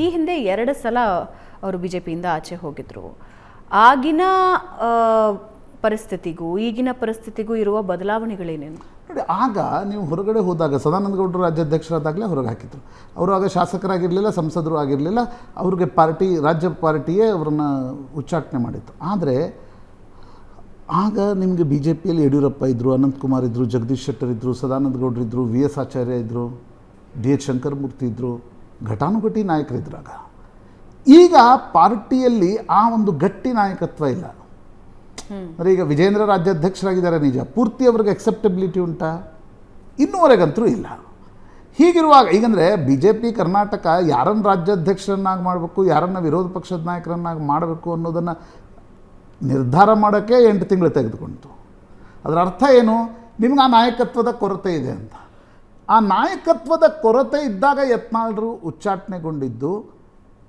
ಈ ಹಿಂದೆ ಎರಡು ಸಲ ಅವರು ಬಿ ಜೆ ಪಿಯಿಂದ ಆಚೆ ಹೋಗಿದ್ರು. ಆಗಿನ ಪರಿಸ್ಥಿತಿಗೂ, ಈಗಿನ ಪರಿಸ್ಥಿತಿಗೂ ಇರುವ ಬದಲಾವಣೆಗಳೇನೇನು? ನೋಡಿ, ಆಗ ನೀವು ಹೊರಗಡೆ ಹೋದಾಗ, ಸದಾನಂದ ಗೌಡರು ರಾಜ್ಯಾಧ್ಯಕ್ಷರಾದಾಗಲೇ ಹೊರಗೆ ಹಾಕಿದ್ರು. ಅವರು ಆಗ ಶಾಸಕರಾಗಿರಲಿಲ್ಲ, ಸಂಸದರು ಆಗಿರಲಿಲ್ಲ, ಅವ್ರಿಗೆ ಪಾರ್ಟಿ, ರಾಜ್ಯ ಪಾರ್ಟಿಯೇ ಅವ್ರನ್ನ ಉಚ್ಚಾಟನೆ ಮಾಡಿತ್ತು. ಆದರೆ, ಆಗ ನಿಮಗೆ ಬಿ ಜೆ ಪಿಯಲ್ಲಿ ಯಡಿಯೂರಪ್ಪ ಇದ್ದರು ಅನಂತಕುಮಾರ್ ಇದ್ದರು ಜಗದೀಶ್ ಶೆಟ್ಟರ್ ಇದ್ದರು ಸದಾನಂದ ಗೌಡರು ಇದ್ದರು ವಿ ಎಸ್ ಆಚಾರ್ಯ ಇದ್ದರು ಡಿ ಎಚ್ ಶಂಕರಮೂರ್ತಿ ಇದ್ದರು ಘಟಾನುಘಟಿ ನಾಯಕರಿದ್ದಾಗ ಈಗ ಪಾರ್ಟಿಯಲ್ಲಿ ಆ ಒಂದು ಗಟ್ಟಿ ನಾಯಕತ್ವ ಇಲ್ಲ. ಅಂದರೆ ಈಗ ವಿಜೇಂದ್ರ ರಾಜ್ಯಾಧ್ಯಕ್ಷರಾಗಿದ್ದಾರೆ ನಿಜ. ಪೂರ್ತಿ ಅವ್ರಿಗೆ ಅಕ್ಸೆಪ್ಟಬಿಲಿಟಿ ಉಂಟಾ? ಇನ್ನೂವರೆಗಂತೂ ಇಲ್ಲ. ಹೀಗಿರುವಾಗ ಈಗಂದರೆ ಬಿ ಜೆ ಪಿ ಕರ್ನಾಟಕ ಯಾರನ್ನು ರಾಜ್ಯಾಧ್ಯಕ್ಷರನ್ನಾಗಿ ಮಾಡಬೇಕು ಯಾರನ್ನು ವಿರೋಧ ಪಕ್ಷದ ನಾಯಕರನ್ನಾಗಿ ಮಾಡಬೇಕು ಅನ್ನೋದನ್ನು ನಿರ್ಧಾರ ಮಾಡೋಕ್ಕೆ ಎಂಟು ತಿಂಗಳು ತೆಗೆದುಕೊಂಡಿತು ಅದರ ಅರ್ಥ ಏನು? ನಿಮ್ಗೆ ಆ ನಾಯಕತ್ವದ ಕೊರತೆ ಇದೆ ಅಂತ. ಆ ನಾಯಕತ್ವದ ಕೊರತೆ ಇದ್ದಾಗ ಯತ್ನಾಳರು ಉಚ್ಚಾಟನೆಗೊಂಡಿದ್ದು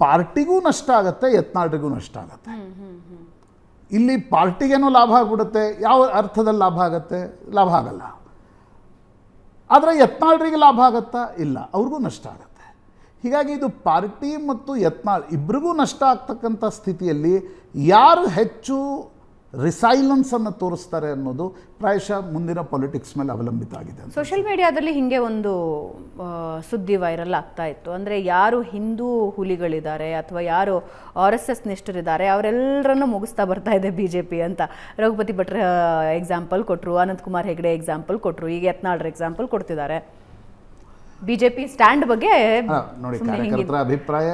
ಪಾರ್ಟಿಗೂ ನಷ್ಟ ಆಗುತ್ತೆ ಯತ್ನಾಳ್ರಿಗೂ ನಷ್ಟ ಆಗುತ್ತೆ. ಇಲ್ಲಿ ಪಾರ್ಟಿಗೇನೋ ಲಾಭ ಆಗ್ಬಿಡುತ್ತೆ ಯಾವ ಅರ್ಥದಲ್ಲಿ ಲಾಭ ಆಗುತ್ತೆ? ಲಾಭ ಆಗಲ್ಲ. ಆದರೆ ಯತ್ನಾಳರಿಗೆ ಲಾಭ ಆಗತ್ತಾ? ಇಲ್ಲ ಅವ್ರಿಗೂ ನಷ್ಟ ಆಗುತ್ತೆ. ಹೀಗಾಗಿ ಇದು ಪಾರ್ಟಿ ಮತ್ತು ಯತ್ನಾಳ್ ಇಬ್ಬರಿಗೂ ನಷ್ಟ ಆಗ್ತಕ್ಕಂಥ ಸ್ಥಿತಿಯಲ್ಲಿ ಯಾರು ಹೆಚ್ಚು ರಿಸೈಲೆನ್ಸನ್ನು ತೋರಿಸ್ತಾರೆ ಅನ್ನೋದು ಪ್ರಾಯಶಃ ಮುಂದಿನ ಪೊಲಿಟಿಕ್ಸ್ ಮೇಲೆ ಅವಲಂಬಿತ ಆಗಿದೆ ಸೋಷಿಯಲ್ ಮೀಡಿಯಾದಲ್ಲಿ ಹಿಂಗೆ ಒಂದು ಸುದ್ದಿ ವೈರಲ್ ಆಗ್ತಾ ಇತ್ತು. ಅಂದರೆ ಯಾರು ಹಿಂದೂ ಹುಲಿಗಳಿದ್ದಾರೆ ಅಥವಾ ಯಾರು ಆರ್ ಎಸ್ ಎಸ್ ನಿಷ್ಠರಿದ್ದಾರೆ ಅವರೆಲ್ಲರನ್ನು ಮುಗಿಸ್ತಾ ಬರ್ತಾ ಇದೆ ಬಿ ಜೆ ಪಿ ಅಂತ. ರಘುಪತಿ ಭಟ್ರ ಎಕ್ಸಾಂಪಲ್ ಕೊಟ್ಟರು ಅನಂತಕುಮಾರ್ ಹೆಗಡೆ ಎಕ್ಸಾಂಪಲ್ ಕೊಟ್ಟರು ಈಗ ಯತ್ನಾಳ್ರ ಎಕ್ಸಾಂಪಲ್ ಕೊಡ್ತಿದ್ದಾರೆ. ಬಿ ಜೆ ಪಿ ಸ್ಟ್ಯಾಂಡ್ ಬಗ್ಗೆ ನೋಡಿ ಕಾರ್ಯಕರ್ತರ ಅಭಿಪ್ರಾಯ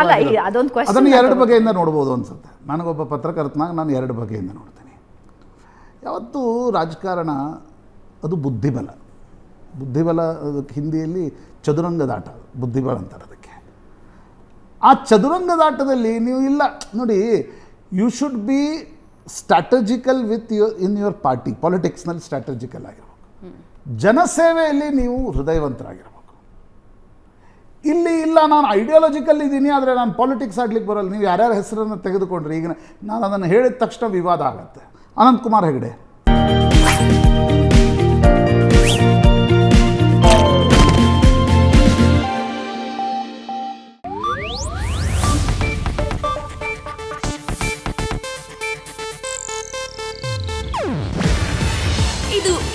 ಅಲ್ಲ, ಅದೊಂದು ಕ್ವಶನ್ ಅದನ್ನು ಎರಡು ಬಗೆಯಿಂದ ನೋಡ್ಬೋದು ಅನ್ಸುತ್ತೆ. ನನಗೊಬ್ಬ ಪತ್ರಕರ್ತನಾಗ ನಾನು ಎರಡು ಬಗೆಯಿಂದ ನೋಡ್ತೇನೆ. ಯಾವತ್ತೂ ರಾಜಕಾರಣ ಅದು ಬುದ್ಧಿಬಲ. ಬುದ್ಧಿಬಲ ಅದಕ್ಕೆ ಹಿಂದಿಯಲ್ಲಿ ಚದುರಂಗದಾಟ ಬುದ್ಧಿಬಲ ಅಂತಾರೆ ಅದಕ್ಕೆ. ಆ ಚದುರಂಗದಾಟದಲ್ಲಿ ನೀವು ಇಲ್ಲ ನೋಡಿ you should be strategical with your in your party ಪಾಲಿಟಿಕ್ಸ್ನಲ್ಲಿ strategical ಆಗಿರ್ಬೇಕು. ಜನಸೇವೆಯಲ್ಲಿ ನೀವು ಹೃದಯವಂತರಾಗಿರ್ಬೇಕು. ಇಲ್ಲಿ ಇಲ್ಲ, ನಾನು ಐಡಿಯಾಲಜಿಕಲ್ ಇದ್ದೀನಿ, ಆದರೆ ನಾನು ಪಾಲಿಟಿಕ್ಸ್ ಆಗ್ಲಿಕ್ಕೆ ಬರೋಲ್ಲ. ನೀವು ಯಾರ್ಯಾರ ಹೆಸರನ್ನು ತೆಗೆದುಕೊಂಡ್ರಿ ಈಗ ನಾನು ಅದನ್ನು ಹೇಳಿದ ತಕ್ಷಣ ವಿವಾದ ಆಗುತ್ತೆ. ಅನಂತಕುಮಾರ್ ಹೆಗಡೆ.